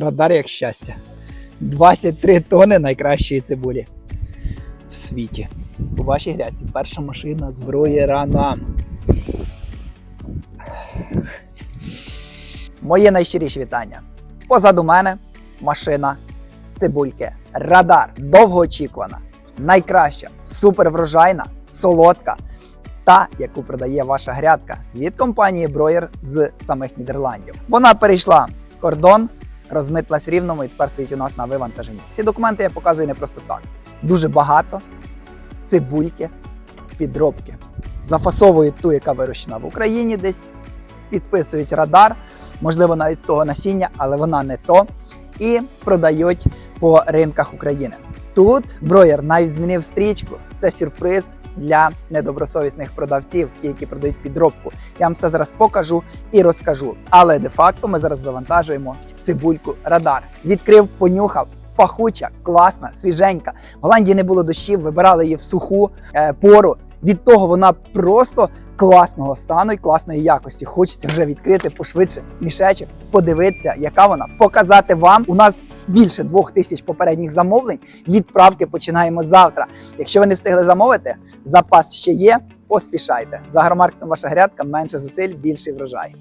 Радар як щастя. 23 тони найкращої цибулі в світі. У вашій гряці перша машина з броєрана. Моє найщиріші вітання. Позаду мене машина цибульки. Радар довгоочікувана, найкраща, суперврожайна, солодка та яку продає ваша грядка від компанії Броєр з самих Нідерландів. Вона перейшла кордон, розмитлась в рівному і тепер стоїть у нас на вивантаженні. Ці документи я показую не просто так. Дуже багато цибульки підробки. Зафасовують ту, яка вирощена в Україні десь, підписують радар, можливо, навіть з того насіння, але вона не то. І продають по ринках України. Тут броєр навіть змінив стрічку. Це сюрприз для недобросовісних продавців, ті, які продають підробку. Я вам все зараз покажу і розкажу. Але де-факто ми зараз вивантажуємо цибульку радар. Відкрив, понюхав. Пахуча, класна, свіженька. В Голландії не було дощів, вибирали її в суху е, пору. Від того вона просто класного стану і класної якості. Хочеться вже відкрити пошвидше мішечок, подивитися, яка вона, показати вам. У нас більше двох тисяч попередніх замовлень. Відправки починаємо завтра. Якщо ви не встигли замовити, запас ще є. Поспішайте. За агромаркетом ваша грядка менше зусиль, більший врожай.